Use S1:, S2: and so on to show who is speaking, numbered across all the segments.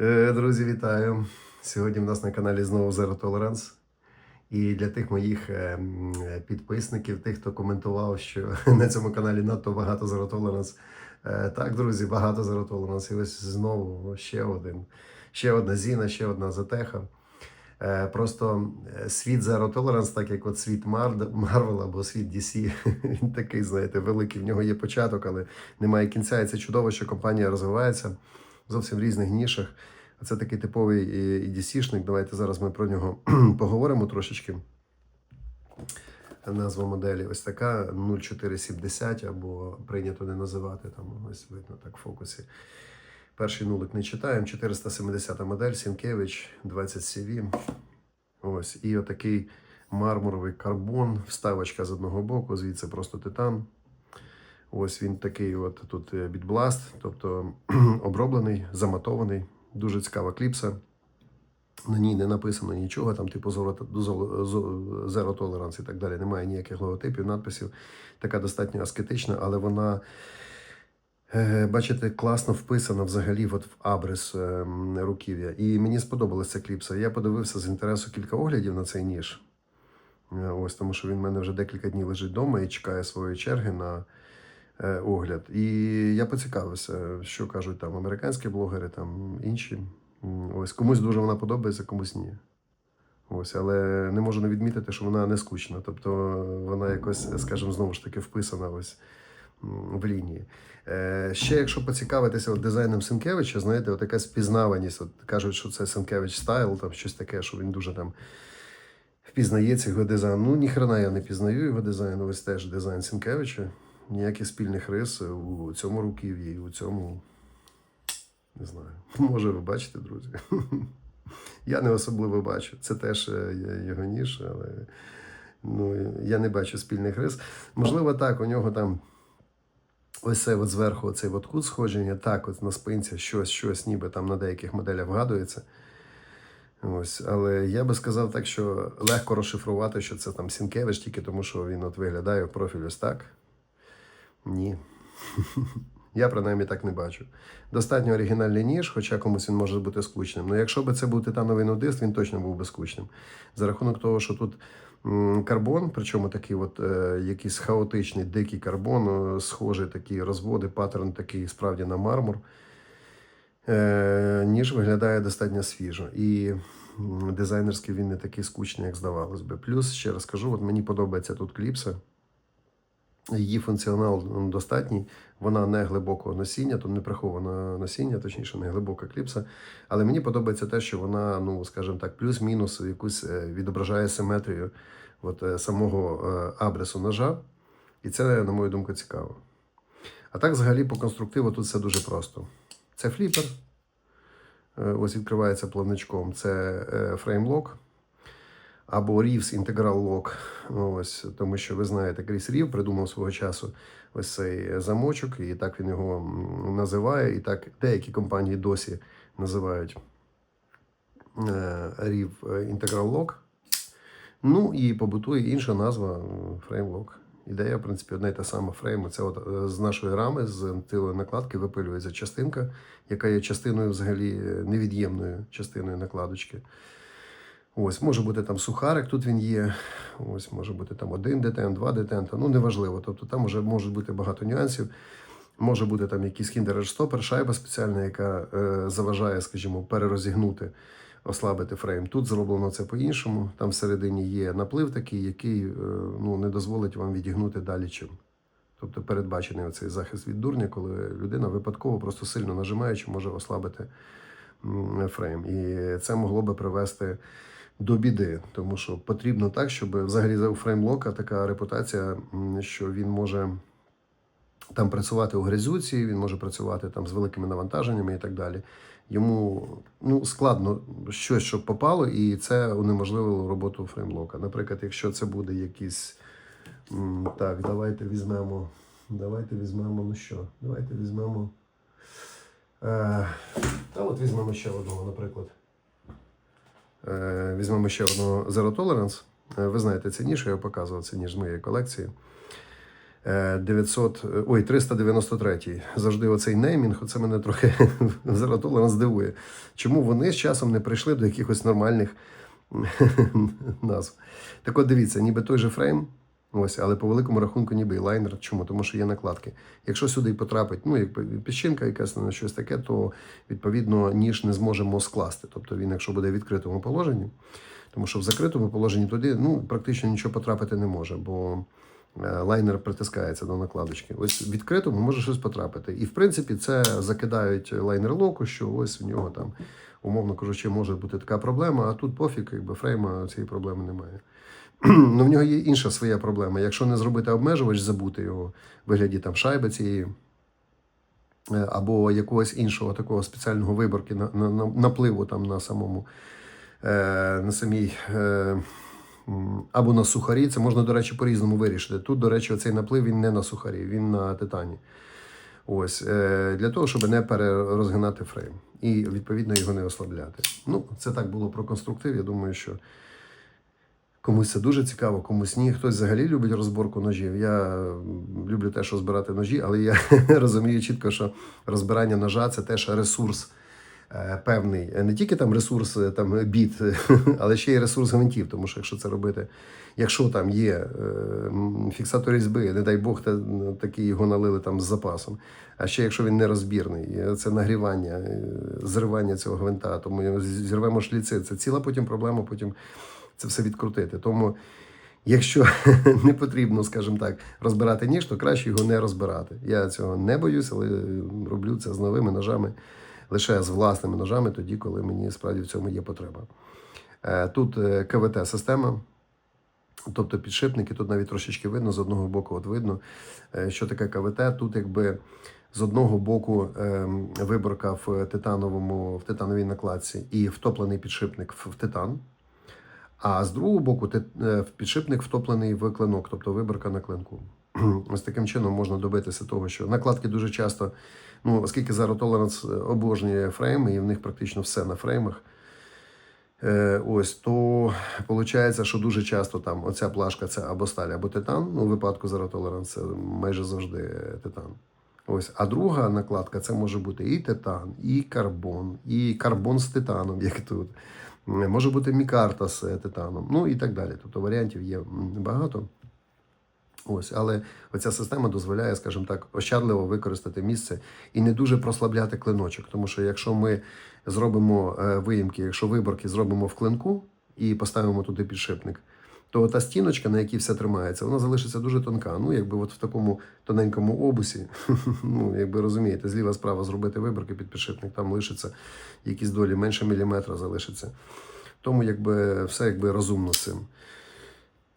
S1: Е, Друзі, вітаю! Сьогодні в нас на каналі знову Zero Tolerance. І для тих моїх е, підписників, тих, хто коментував, що на цьому каналі надто багато Zero Tolerance. Е, Так, друзі, багато Zero Tolerance. І ось знову ще один. Ще одна Зіна, ще одна Затеха. Просто світ Zero Tolerance, так як от світ Марвел або світ DC, він такий, знаєте, великий. В нього є початок, але немає кінця. І це чудово, що компанія розвивається зовсім різних нішах. Це такий типовий і- і DC-шник. Давайте зараз ми про нього поговоримо трошечки. Назва моделі ось така 0470, або прийнято не називати там, ось видно так в фокусі. Перший нулик не читаємо. 470 модель, Сінкевич, 20 CV. Ось. І отакий мармуровий карбон, вставочка з одного боку, звідси просто титан. Ось він такий от тут е, бітбласт, тобто оброблений, заматований. Дуже цікава кліпса. На ній не написано нічого, там, типу, зо- Zero Tolerance і так далі. Немає ніяких логотипів, надписів. Така достатньо аскетична, але вона, е, бачите, класно вписана взагалі от в абрис е, руків'я. І мені сподобалася кліпса. Я подивився з інтересу кілька оглядів на цей ніж. Е, Ось, тому що він в мене вже декілька днів лежить вдома і чекає своєї черги на е, огляд. І я поцікавився, що кажуть там американські блогери, там інші. Ось комусь дуже вона подобається, комусь ні. Ось, але не можу не відмітити, що вона не скучна. Тобто вона якось, скажімо, знову ж таки вписана ось в лінії. Е, ще, якщо поцікавитися от дизайном Сенкевича, знаєте, от якась впізнаваність. От кажуть, що це Сенкевич стайл, там щось таке, що він дуже там впізнається його дизайн. Ну, ніхрена я не пізнаю його дизайн, ось теж дизайн Сенкевича. Ніяких спільних рис у цьому руків'ї, і у цьому. Не знаю. Може, ви бачите, друзі. Я не особливо бачу. Це теж е, його ніж, але ну, я не бачу спільних рис. Можливо, так, у нього там ось це от зверху, оцей от кут сходження, так, от на спинці щось, щось, ніби там на деяких моделях вгадується. Ось, але я би сказав так, що легко розшифрувати, що це там Сінкевич, тільки тому, що він от виглядає в профіль ось так. Ні. Я принаймні так не бачу. Достатньо оригінальний ніж, хоча комусь він може бути скучним. Ну, якщо б це був титановий нудист, він точно був би скучним. За рахунок того, що тут карбон, причому такий от е, якийсь хаотичний, дикий карбон, е, схожий такі розводи, паттерн такий справді на мармур. Е, ніж виглядає достатньо свіжо. І дизайнерський він не такий скучний, як здавалось би. Плюс, ще раз кажу, от мені подобається тут кліпса. Її функціонал ну, достатній, вона не глибокого носіння, то не приховане носіння, точніше, не глибока кліпса. Але мені подобається те, що вона, ну скажімо так, плюс-мінус якусь е, відображає симетрію от, е, самого е, абресу ножа. І це, на мою думку, цікаво. А так, взагалі, по конструктиву тут все дуже просто. Це фліпер. Ось відкривається плавничком. Це фреймлок або Reeves Integral Lock. Ось, тому що ви знаєте, Кріс Рів придумав свого часу ось цей замочок, і так він його називає. І так деякі компанії досі називають е, Reeve Integral Lock. Ну і побутує інша назва FrameLock. Ідея, в принципі, одна й та сама фрейму. Це от е, з нашої рами, з тилої накладки випилюється частинка, яка є частиною взагалі е, невід'ємною частиною накладочки. Ось, може бути там сухарик, тут він є. Ось, може бути там один детент, два детента. Ну, неважливо. Тобто там вже може бути багато нюансів. Може бути там якийсь хіндер-стопер, шайба спеціальна, яка е, заважає, скажімо, перерозігнути, ослабити фрейм. Тут зроблено це по-іншому. Там всередині є наплив такий, який е, ну, не дозволить вам відігнути далі чим. Тобто передбачений оцей захист від дурня, коли людина випадково просто сильно нажимаючи, може ослабити фрейм. І це могло би привести до біди, тому що потрібно так, щоб взагалі у фреймлока така репутація, що він може там працювати у грязюці, він може працювати там з великими навантаженнями і так далі. Йому ну, складно щось, щоб попало, і це унеможливило роботу фреймлока. Наприклад, якщо це буде якийсь. Так, давайте візьмемо. Давайте візьмемо, ну що? Давайте візьмемо. Е, та от візьмемо ще одного, наприклад. Е, візьмемо ще одного Zero Tolerance. Е, ви знаєте, це ніж, я показував, це ніж з моєї колекції. Е, 900, е, ой, 393. Завжди оцей неймінг, оце мене трохи Zero Tolerance здивує. Чому вони з часом не прийшли до якихось нормальних назв? Так от дивіться, ніби той же фрейм, ось, але по великому рахунку ніби і лайнер. Чому? Тому що є накладки. Якщо сюди потрапить, ну, якби піщинка якась на щось таке, то відповідно ніж не зможемо скласти. Тобто він, якщо буде в відкритому положенні, тому що в закритому положенні туди ну, практично нічого потрапити не може, бо е, лайнер притискається до накладочки. Ось в відкритому може щось потрапити. І в принципі це закидають лайнер локу, що ось в нього там, умовно кажучи, може бути така проблема, а тут пофіг, якби фрейма цієї проблеми немає. Ну, в нього є інша своя проблема. Якщо не зробити обмежувач, забути його в вигляді там шайби цієї е, або якогось іншого такого спеціального виборки на, на, на напливу там на самому е, на самій. Е, або на сухарі, це можна, до речі, по-різному вирішити. Тут, до речі, цей наплив він не на сухарі, він на титані. Ось, е, для того, щоб не перерозгинати фрейм і відповідно його не ослабляти. Ну, це так було про конструктив. Я думаю, що комусь це дуже цікаво, комусь ні. Хтось взагалі любить розборку ножів. Я люблю теж розбирати ножі, але я розумію чітко, що розбирання ножа це теж ресурс. е, Певний не тільки там ресурс е, там біт, але ще й ресурс гвинтів. Тому що якщо це робити, якщо там є е, фіксатор різьби, не дай Бог, та, такий його налили там з запасом. А ще якщо він нерозбірний, це нагрівання, зривання цього гвинта, тому зірвемо шліци. Це ціла потім проблема, потім це все відкрутити. Тому, якщо не потрібно, скажімо так, розбирати ніж, то краще його не розбирати. Я цього не боюсь, але роблю це з новими ножами, лише з власними ножами, тоді, коли мені справді в цьому є потреба. Е, Тут е, КВТ-система. Тобто підшипники, тут навіть трошечки видно, з одного боку от видно, е, що таке КВТ. Тут якби з одного боку ем, виборка в титановому, в титановій накладці і втоплений підшипник в в титан. А з другого боку, е, підшипник втоплений в клинок, тобто виборка на клинку. Ось таким чином можна добитися того, що накладки дуже часто, ну оскільки Zero Tolerance обожнює фрейми, і в них практично все на фреймах. Е, ось то виходить, що дуже часто там оця плашка це або сталь, або титан. Ну, у випадку Zero Tolerance це майже завжди титан. Ось, а друга накладка це може бути і титан, і карбон, і карбон з титаном, як тут. Може бути мікарта з титаном, ну і так далі. Тобто варіантів є багато. Ось, але оця система дозволяє, скажімо так, ощадливо використати місце і не дуже прослабляти клиночок. Тому що якщо ми зробимо е, виїмки, якщо виборки зробимо в клинку і поставимо туди підшипник, то та стіночка, на якій все тримається, вона залишиться дуже тонка. Ну, якби от в такому тоненькому обусі, ну, якби розумієте, зліва справа зробити виборки під підшипник, там лишиться якісь долі, менше міліметра залишиться. Тому якби все якби розумно з цим.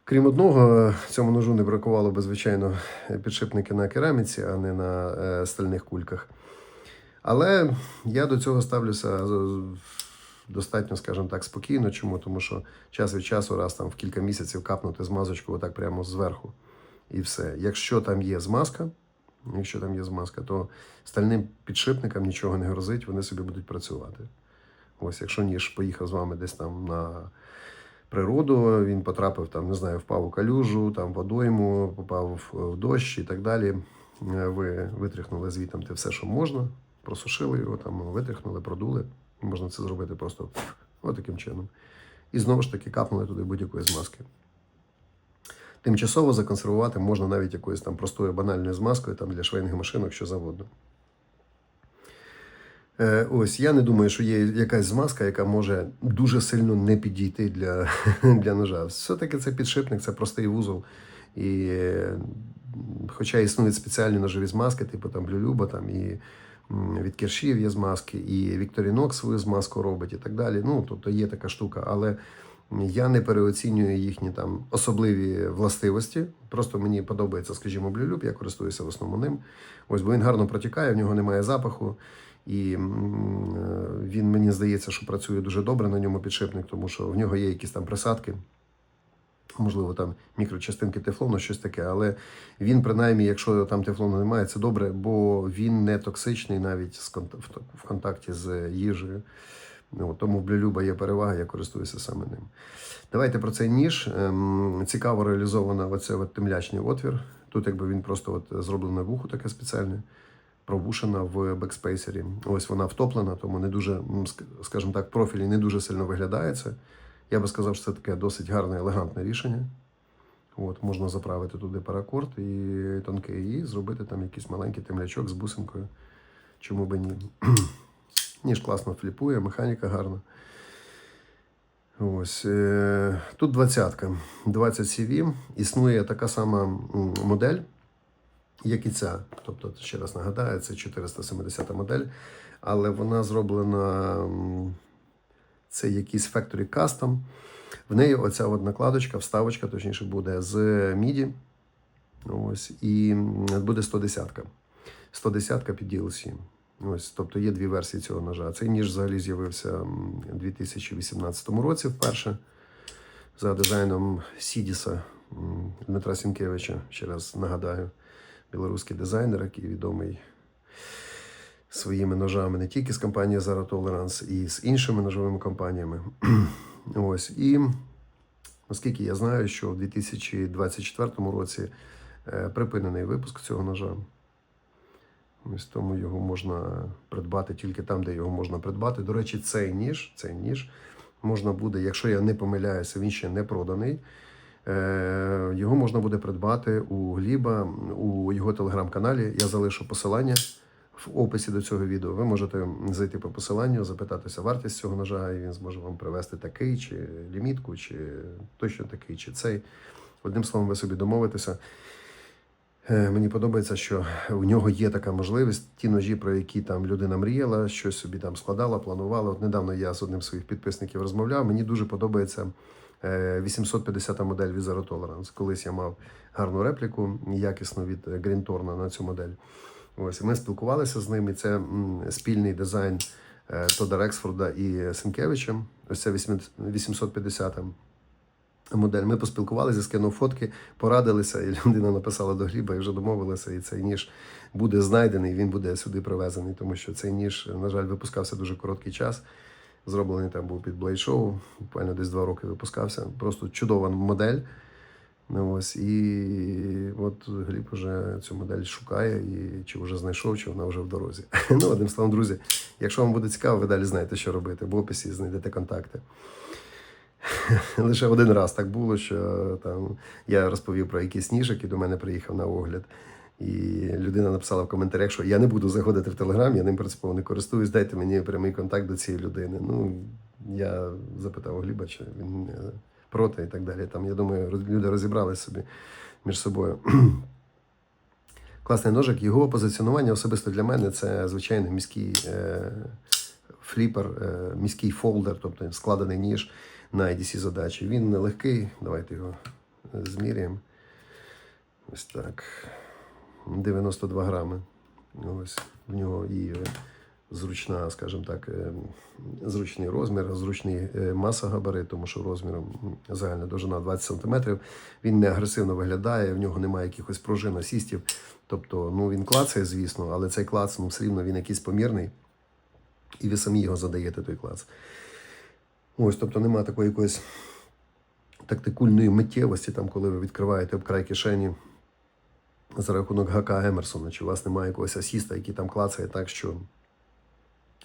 S1: Крім одного, цьому ножу не бракувало би, звичайно, підшипники на кераміці, а не на е, стальних кульках. Але я до цього ставлюся достатньо, скажімо так, спокійно. Чому? Тому що час від часу, раз там в кілька місяців капнути змазочку отак прямо зверху. І все. Якщо там є змазка, якщо там є змазка, то стальним підшипникам нічого не грозить, вони собі будуть працювати. Ось, якщо ніж поїхав з вами десь там на природу, він потрапив там, не знаю, впав у калюжу, там водойму, попав в дощ і так далі. Е, Ви витряхнули звітом те все, що можна, просушили його, там витряхнули, продули. Можна це зробити просто отаким чином. І знову ж таки капнули туди будь-якої змазки. Тимчасово законсервувати можна навіть якоюсь там простою банальною змазкою там, для швейних машинок, що завгодно. Е, Ось я не думаю, що є якась змазка, яка може дуже сильно не підійти для, для ножа. Все-таки це підшипник, це простий вузол. І е, хоча існують спеціальні ножові змазки, типу там Блюлюба, там і від Кершів є змазки, і Victorinox свою змазку робить і так далі. Ну, тобто є така штука, але я не переоцінюю їхні там особливі властивості. Просто мені подобається, скажімо, Блюлюб, я користуюся в основному ним. Ось, бо він гарно протікає, в нього немає запаху. І е, він мені здається, що працює дуже добре на ньому підшипник, тому що в нього є якісь там присадки, можливо, там мікрочастинки тефлону, щось таке. Але він, принаймні, якщо там тефлону немає, це добре, бо він не токсичний навіть в- контакті з їжею. Ну, тому в Блюлюба є перевага, я користуюся саме ним. Давайте про цей ніж. Ем, цікаво реалізовано оце от темлячний отвір. Тут якби він просто от зроблене вухо таке спеціальне, пробушена в бекспейсері. Ось вона втоплена, тому не дуже, скажімо так, профілі не дуже сильно виглядає це. Я би сказав, що це таке досить гарне, елегантне рішення. От, можна заправити туди паракорд і тонкий, і зробити там якийсь маленький темлячок з бусинкою. Чому би ні? Ніж класно фліпує, механіка гарна. Ось. Е, тут двадцятка. 20 CV. Існує така сама модель, як і ця. Тобто, ще раз нагадаю, це 470 модель, але вона зроблена. Це якийсь Factory Custom. В неї оця от накладочка, вставочка, точніше, буде з MIDI. Ось, і буде 110. ка 110 під DLC. Ось, тобто є дві версії цього ножа. Цей ніж взагалі з'явився у 2018 році вперше за дизайном Сідіса Дмитра Сінкевича. Ще раз нагадаю, білоруський дизайнер, який відомий своїми ножами не тільки з компанією Zara Tolerance, і з іншими ножовими компаніями. Ось. І наскільки я знаю, що в 2024 році е, припинений випуск цього ножа. Ось тому його можна придбати тільки там, де його можна придбати. До речі, цей ніж, цей ніж можна буде, якщо я не помиляюся, він ще не проданий. Е, Його можна буде придбати у Гліба у його телеграм-каналі. Я залишу посилання в описі до цього відео. Ви можете зайти по посиланню, запитатися вартість цього ножа, і він зможе вам привезти такий, чи лімітку, чи точно такий, чи цей. Одним словом, ви собі домовитеся. Е, Мені подобається, що у нього є така можливість. Ті ножі, про які там людина мріяла, щось собі там складала, планувала. От недавно я з одним з своїх підписників розмовляв. Мені дуже подобається е, 850 модель від Zero Tolerance. Колись я мав гарну репліку, якісну від е, Green на цю модель. Ось ми спілкувалися з ним. І це спільний дизайн е, Тода Рексфорда і Сенкевича. Ось це 850-та модель. Ми поспілкувалися, скинув фотки, порадилися, і людина написала до Гліба і вже домовилися. І цей ніж буде знайдений, він буде сюди привезений, тому що цей ніж, на жаль, випускався дуже короткий час. Зроблений там був під Blade Show, буквально десь два роки випускався. Просто чудова модель. Ну, ось, і от Гліб вже цю модель шукає, і чи вже знайшов, чи вона вже в дорозі. Ну, одним словом, друзі, якщо вам буде цікаво, ви далі знаєте, що робити. В описі знайдете контакти. Лише один раз так було, що там я розповів про якийсь ніж, який до мене приїхав на огляд. І людина написала в коментарях, що я не буду заходити в Телеграм, я ним принципово не користуюсь, дайте мені прямий контакт до цієї людини. Ну, я запитав Гліба, чи він е, проти і так далі. Там, я думаю, люди розібрались собі між собою. Класний ножик. Його позиціонування особисто для мене це звичайний міський е, фліпер, е, міський фолдер, тобто складений ніж на IDC задачі. Він нелегкий. Давайте його зміряємо. Ось так. 92 грами. Ось в нього і е, зручна, скажімо так, е, зручний розмір, зручний е, маса габарит, тому що розміром загальна довжина 20 см. Він не агресивно виглядає, в нього немає якихось пружин, асістів. Тобто, ну він клацає, звісно, але цей клац ну, все рівно він якийсь помірний, і ви самі його задаєте, той клац. Ось, тобто немає такої якоїсь тактикульної миттєвості, там, коли ви відкриваєте об край кишені за рахунок гака Емерсона, чи у вас немає якогось асіста, який там клацає так, що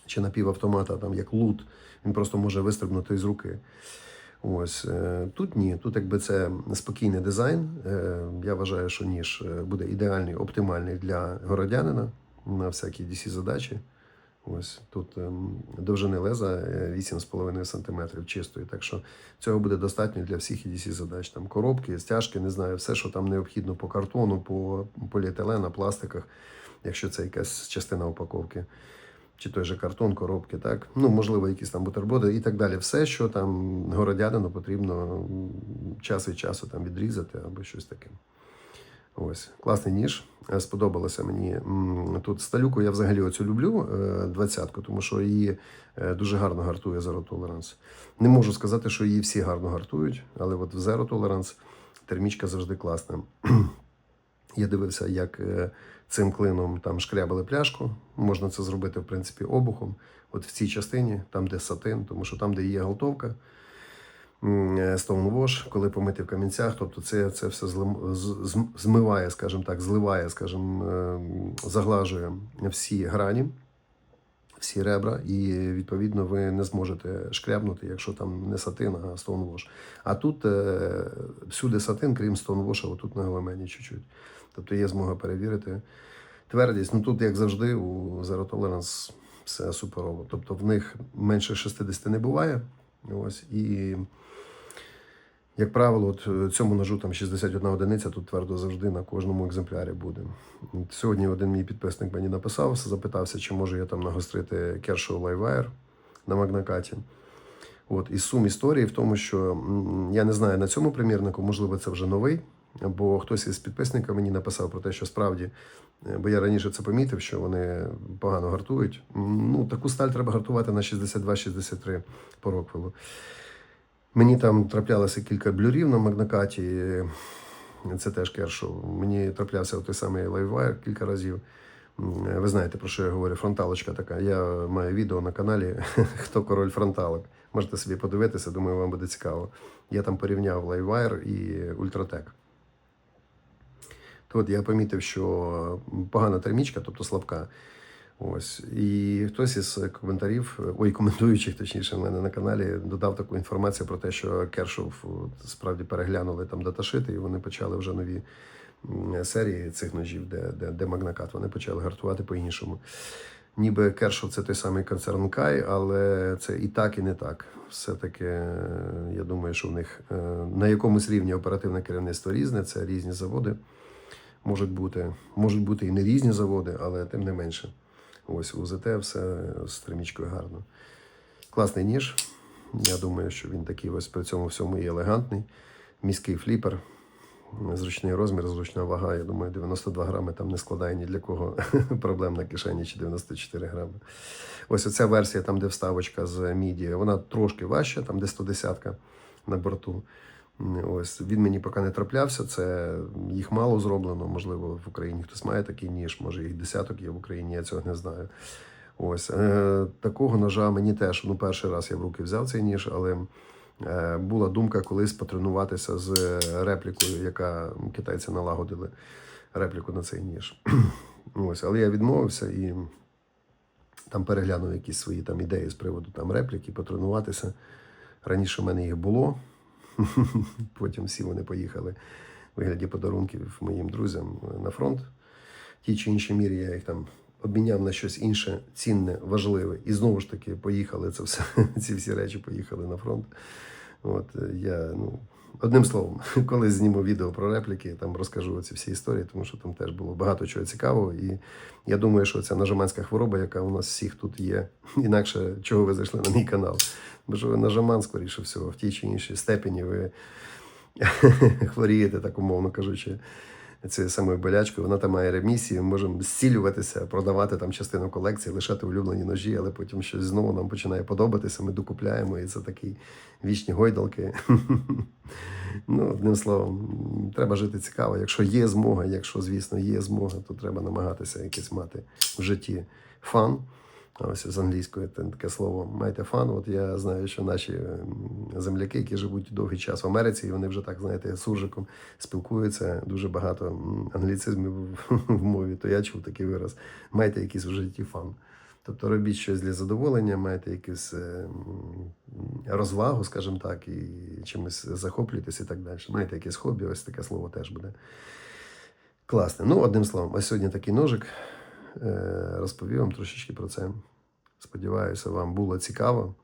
S1: чи напівавтомата, там як лут, він просто може вистрибнути з руки. Ось е, тут ні, тут якби це спокійний дизайн. Е, Я вважаю, що ніж е, буде ідеальний, оптимальний для городянина на всякі DC задачі. Ось тут ем, довжини леза е, 8,5 см чистої. Так що цього буде достатньо для всіх EDC задач. Там коробки, стяжки, не знаю, все, що там необхідно по картону, по поліетилену, пластиках, якщо це якась частина упаковки. Чи той же картон, коробки, так. Ну, можливо, якісь там бутерброди і так далі. Все, що там городянину потрібно час від часу там відрізати або щось таке. Ось, класний ніж. Е, Сподобалося мені. Тут сталюку я взагалі оцю люблю, е, двадцятку, тому що її е, дуже гарно гартує Zero Tolerance. Не можу сказати, що її всі гарно гартують, але от в Zero Tolerance термічка завжди класна. Я дивився, як цим клином там шкрябали пляшку. Можна це зробити, в принципі, обухом. от в цій частині, там, де сатин, тому що там, де є стоунвош, е, коли помити в камінцях, тобто це, це все змиває, скажімо так, зливає, скажімо, е, заглажує всі грані, всі ребра, і відповідно ви не зможете шкрябнути, якщо там не сатин, а стоунвош. А тут е, всюди сатин, крім стоунвоша, отут на гламені чуть-чуть. Тобто є змога перевірити твердість. Ну тут, як завжди, у Zero Tolerance все суперово. Тобто в них менше 60 не буває. Ось, і, як правило, от е, цьому ножу там 61 одиниця, тут твердо завжди на кожному екземплярі буде. Сьогодні один мій підписник мені написав, запитався, чи можу я там нагострити Kershaw Livewire на магнакаті. От, і сум історії в тому, що я не знаю на цьому примірнику, можливо, це вже новий, бо хтось із підписників мені написав про те, що справді, е, бо я раніше це помітив, що вони погано гартують. Ну, таку сталь треба гартувати на 62-63 по Роквелу. Мені там траплялося кілька блюрів на магнакаті. Це теж кершов. Мені траплявся той самий лайввайр кілька разів. Ви знаєте, про що я говорю? Фронталочка така. Я маю відео на каналі Хто король фронталок. Можете собі подивитися, думаю, вам буде цікаво. Я там порівняв лайввайр і ультратек. То от я помітив, що погана термічка, тобто слабка. Ось. І хтось із коментарів, ой, коментуючих, точніше, в мене на каналі, додав таку інформацію про те, що Кершов справді переглянули там даташити, і вони почали вже нові серії цих ножів, де, де, де магнакат. Вони почали гартувати по-іншому. Ніби Кершов це той самий концерн Кай, але це і так, і не так. Все-таки е, я думаю, що в них е, на якомусь рівні оперативне керівництво різне, це різні заводи. Можуть бути, можуть бути і не різні заводи, але тим не менше. Ось у ЗТ все з термічкою гарно. Класний ніж. Я думаю, що він такий ось при цьому всьому і елегантний. Міський фліпер, зручний розмір, зручна вага. Я думаю, 92 грами там не складає ні для кого проблем на кишені чи 94 грами. Ось оця версія, там, де вставочка з міді, вона трошки важча, там де 110 на борту. Ось він мені поки не траплявся. Це їх мало зроблено. Можливо, в Україні хтось має такий ніж, може їх десяток є в Україні, я цього не знаю. Ось е, такого ножа мені теж ну перший раз я в руки взяв цей ніж, але е, була думка колись потренуватися з реплікою, яка китайці налагодили репліку на цей ніж. Ось, але я відмовився і там переглянув якісь свої там ідеї з приводу там репліки, потренуватися. Раніше в мене їх було. Потім всі вони поїхали в вигляді подарунків моїм друзям на фронт. В тій чи іншій мірі я їх там обміняв на щось інше, цінне, важливе. І знову ж таки поїхали. Це все, ці всі речі поїхали на фронт. От я, ну, одним словом, коли зніму відео про репліки, там розкажу ці всі історії, тому що там теж було багато чого цікавого. І я думаю, що ця нажиманська хвороба, яка у нас всіх тут є, інакше чого ви зайшли на мій канал. Бо що ви нажиман, скоріше всього, в тій чи іншій степені ви хворієте, так умовно кажучи, цією самою болячкою. Вона там має ремісію, ми можемо зцілюватися, продавати там частину колекції, лишати улюблені ножі, але потім щось знову нам починає подобатися, ми докупляємо, і це такі вічні гойдалки. Ну, одним словом, треба жити цікаво. Якщо є змога, якщо, звісно, є змога, то треба намагатися якесь мати в житті фан. Ось з англійської таке слово майте фан. От я знаю, що наші ем, земляки, які живуть довгий час в Америці, і вони вже так знаєте, суржиком спілкуються. Дуже багато англіцизмів в- мові. То я чув такий вираз. Майте якийсь в житті фан. Тобто робіть щось для задоволення, маєте якусь е, розвагу, скажімо так, і чимось захоплюєтесь і так далі. Маєте якесь хобі, ось таке слово теж буде. Класне. Ну, одним словом, ось сьогодні такий ножик. Е, Розповів вам трошечки про це. Сподіваюся, вам було цікаво.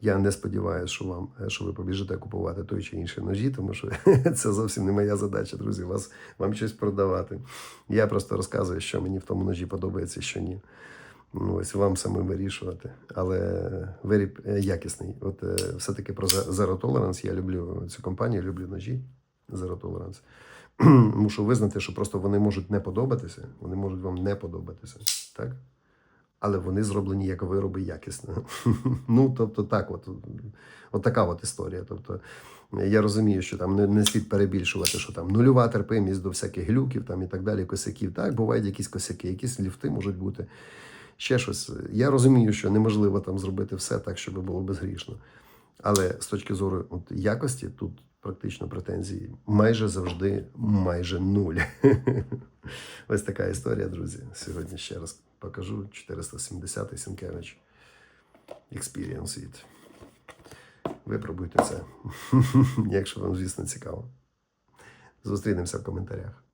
S1: Я не сподіваюся, що вам е, що ви побіжите купувати той чи інший ножі, тому що це зовсім не моя задача, друзі, вас, вам щось продавати. Я просто розказую, що мені в тому ножі подобається, що ні. Ну, ось вам самим вирішувати. Але виріб е, якісний. От все-таки про Zero Tolerance. Я люблю цю компанію, люблю ножі Zero Tolerance. Мушу визнати, що просто вони можуть не подобатися, вони можуть вам не подобатися. Так? Але вони зроблені як вироби якісно. ну, тобто, так, от, от така от історія. Тобто, я розумію, що там не, не слід перебільшувати, що там нульова терпимість до всяких глюків там, і так далі, косяків. Так, бувають якісь косяки, якісь ліфти можуть бути. ще щось. Я розумію, що неможливо там зробити все так, щоб було безгрішно. Але з точки зору от, якості, тут практично претензії майже завжди майже нуль. Ось така історія, друзі. Сьогодні ще раз покажу 470 Сінкевич Experience It. Випробуйте це, якщо вам, звісно, цікаво. Зустрінемося в коментарях.